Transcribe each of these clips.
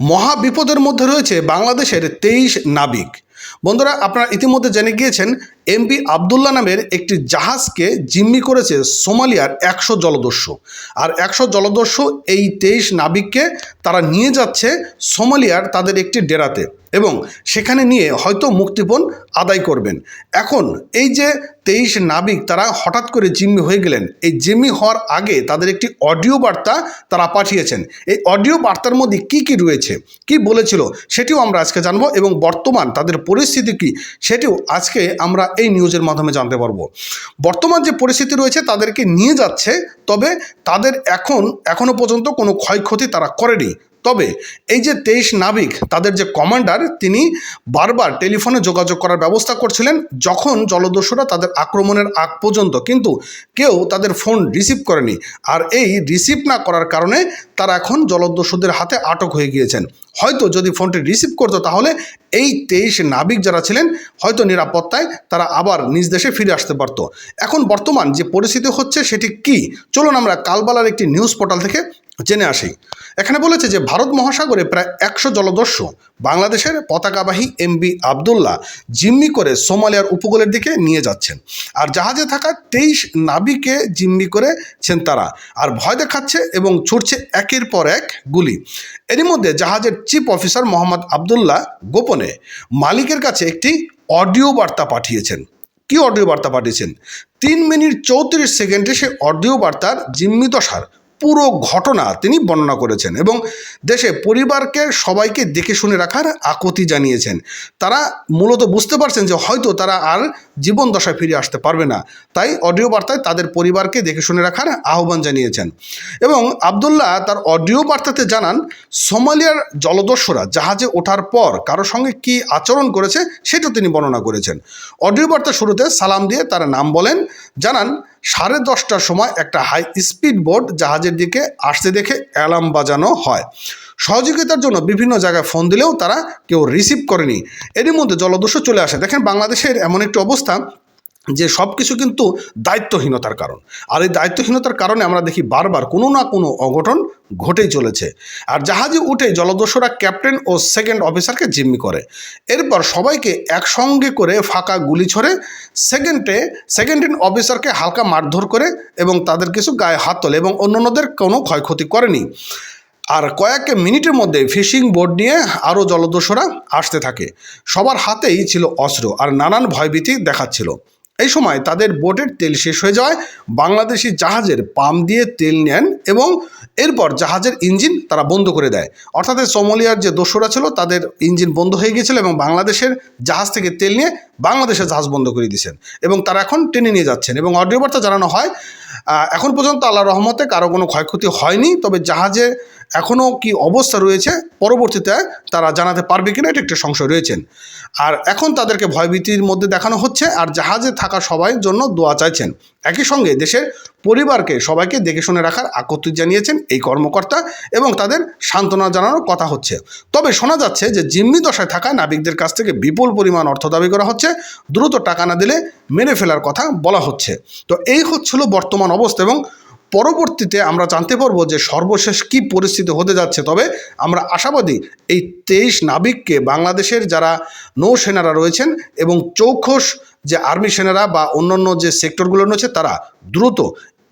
মহা বিপদের মধ্যে রয়েছে বাংলাদেশের তেইশ নাবিক। বন্ধুরা, আপনারা ইতিমধ্যে জেনে গিয়েছেন এমপি আবদুল্লা নামের একটি জাহাজকে জিম্মি করেছে সোমালিয়ার একশো জলদস্যু। আর একশো জলদস্যু এই তেইশ নাবিককে তারা নিয়ে যাচ্ছে সোমালিয়ার তাদের একটি ডেরাতে। এবং সেখানে নিয়ে হয়তো মুক্তিপণ আদায় করবেন। এখন এই যে তেইশ নাবিক তারা হঠাৎ করে জিম্মি হয়ে গেলেন, এই জিম্মি হওয়ার আগে তাদের একটি অডিও বার্তা তারা পাঠিয়েছেন। এই অডিও বার্তার মধ্যে কি কি রয়েছে, কি বলেছিল সেটিও আমরা আজকে জানব এবং বর্তমান তাদের পরিস্থিতি কি সেটিও আজকে আমরা এই নিউজের মাধ্যমে জানতে পারব। বর্তমান যে পরিস্থিতি রয়েছে তাদেরকে নিয়ে যাচ্ছে, তবে তাদের এখন এখনও পর্যন্ত কোনো ক্ষয়ক্ষতি তারা করেনি। তবে এই যে তেইশ নাবিক, তাদের যে কমান্ডার, তিনি বারবার টেলিফোনে যোগাযোগ করার ব্যবস্থা করছিলেন যখন জলদস্যুরা তাদের আক্রমণের আগ পর্যন্ত, কিন্তু কেউ তাদের ফোন রিসিভ করেনি। আর এই রিসিভ না করার কারণে তারা এখন জলদস্যুদের হাতে আটক হয়ে গিয়েছেন। হয়তো যদি ফোনটি রিসিভ করতো তাহলে এই তেইশ নাবিক যারা ছিলেন, হয়তো নিরাপত্তায় তারা আবার নিজ দেশে ফিরে আসতে পারত। এখন বর্তমান যে পরিস্থিতি হচ্ছে সেটি কি? চলুন আমরা কালবালার একটি নিউজ পোর্টাল থেকে জেনে আসি। এখানে বলেছে যে, ভারত মহাসাগরে প্রায় একশো জলদস্যু, বাংলাদেশের পতাকাবাহী এমবি আবদুল্লাহ জিম্মি করে সোমালিয়ার উপকূলের দিকে নিয়ে যাচ্ছেন। আর জাহাজে থাকা তেইশ নাবিকে জিম্মি করেছেন তারা। আর ভয় দেখাচ্ছে এবং ছুটছে একের পর এক গুলি। এরই মধ্যে জাহাজের চিফ অফিসার মোহাম্মদ আবদুল্লাহ গোপনে মালিকের কাছে একটি অডিও বার্তা পাঠিয়েছেন। কি অডিও বার্তা পাঠিয়েছেন? তিন মিনিট চৌত্রিশ সেকেন্ডে সে অডিও বার্তার জিম্মি দশার পুরো ঘটনা তিনি বর্ণনা করেছেন এবং দেশে পরিবারকে সবাইকে দেখে শুনে রাখার আকুতি জানিয়েছেন। তারা মূলত বুঝতে পারছেন যে হয়তো তারা আর জীবন দশায় ফিরে আসতে পারবে না। তাই অডিও বার্তায় তাদের পরিবারকে দেখে শুনে রাখার আহ্বান জানিয়েছেন এবং আবদুল্লাহ তার অডিও বার্তাতে জানান, সোমালিয়ার জলদস্যুরা জাহাজে ওঠার পর কারও সঙ্গে কি আচরণ করেছে সেটা তিনি বর্ণনা করেছেন। অডিও বার্তা শুরুতে সালাম দিয়ে তার নাম বলেন, জানান সাড়ে দশটার সময় একটা হাই স্পিড বোট জাহাজের দিকে আসতে দেখে অ্যালার্ম বাজানো হয়। সহযোগিতার জন্য বিভিন্ন জায়গায় ফোন দিলেও তারা কেউ রিসিভ করেনি। এরই মধ্যে জলদস্যু চলে আসে। দেখেন বাংলাদেশের এমন একটি অবস্থা যে সব কিছু কিন্তু দায়িত্বহীনতার কারণ। আর এই দায়িত্বহীনতার কারণে আমরা দেখি বারবার কোনো না কোনো অঘটন ঘটেই চলেছে। আর জাহাজে উঠে জলদস্যুরা ক্যাপ্টেন ও সেকেন্ড অফিসারকে জিম্মি করে। এরপর সবাইকে একসঙ্গে করে ফাঁকা গুলি ছড়ে সেকেন্ডে সেকেন্ড ইন অফিসারকে হালকা মারধর করে এবং তাদের কিছু গায়ে হাত তোলে এবং অন্যান্যদের কোনো ক্ষয়ক্ষতি করেনি। আর কয়েক মিনিটের মধ্যে ফিশিং বোট নিয়ে আরও জলদস্যুরা আসতে থাকে। সবার হাতেই ছিল অস্ত্র আর নানান ভয়ভীতি দেখাচ্ছিল। এই সময় তাদের বোটের তেল শেষ হয়ে যাওয়ায় বাংলাদেশি জাহাজের পাম্প দিয়ে তেল নেন এবং এরপর জাহাজের ইঞ্জিন তারা বন্ধ করে দেয়। অর্থাৎ সোমালিয়ার যে দস্যুরা ছিল, তাদের ইঞ্জিন বন্ধ হয়ে গিয়েছিল এবং বাংলাদেশের জাহাজ থেকে তেল নিয়ে বাংলাদেশের জাহাজ বন্ধ করে দিয়েছেন এবং তারা এখন টেনে নিয়ে যাচ্ছেন এবং অডিও বার্তা জানানো হয় এখন পর্যন্ত আল্লাহ রহমতে কারও কোনো ক্ষয়ক্ষতি হয়নি, তবে জাহাজে এখনও কি অবস্থা রয়েছে? পরবর্তীতে তারা জানাতে পারবে কিনা? এটা একটা সংশয় রয়েছেন আর এখন তাদেরকে ভয়ভীতির মধ্যে দেখানো হচ্ছে আর জাহাজে থাকা সবাই জন্য দোয়া চাইছেন। একই সঙ্গে দেশের পরিবারকে সবাইকে দেখে শুনে রাখার আকত্তি জানিয়েছেন এই কর্মকর্তা এবং তাদের সান্ত্বনা জানানোর কথা হচ্ছে। তবে শোনা যাচ্ছে যে জিম্মি দশায় থাকা নাবিকদের কাছ থেকে বিপুল পরিমাণ অর্থ দাবি করা হচ্ছে। দ্রুত টাকা না দিলে মেরে ফেলার কথা বলা হচ্ছে। তো এই হচ্ছিল বর্তমান অবস্থা এবং পরবর্তীতে আমরা জানতে পারব যে সর্বশেষ কি পরিস্থিতি হতে যাচ্ছে। তবে আমরা আশাবাদী, এই তেইশ নাবিককে বাংলাদেশের যারা নৌসেনারা রয়েছেন এবং চৌখস যে আর্মি সেনারা বা অন্যান্য যে সেক্টরগুলো রয়েছে, তারা দ্রুত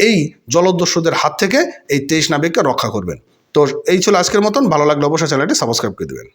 এই জলদস্যুদের হাত থেকে এই তেইশ নাবিককে রক্ষা করবেন। তো এই ছিল আজকের মতন। ভালো লাগলে অবশ্যই চ্যানেলটি সাবস্ক্রাইব করে দেবেন।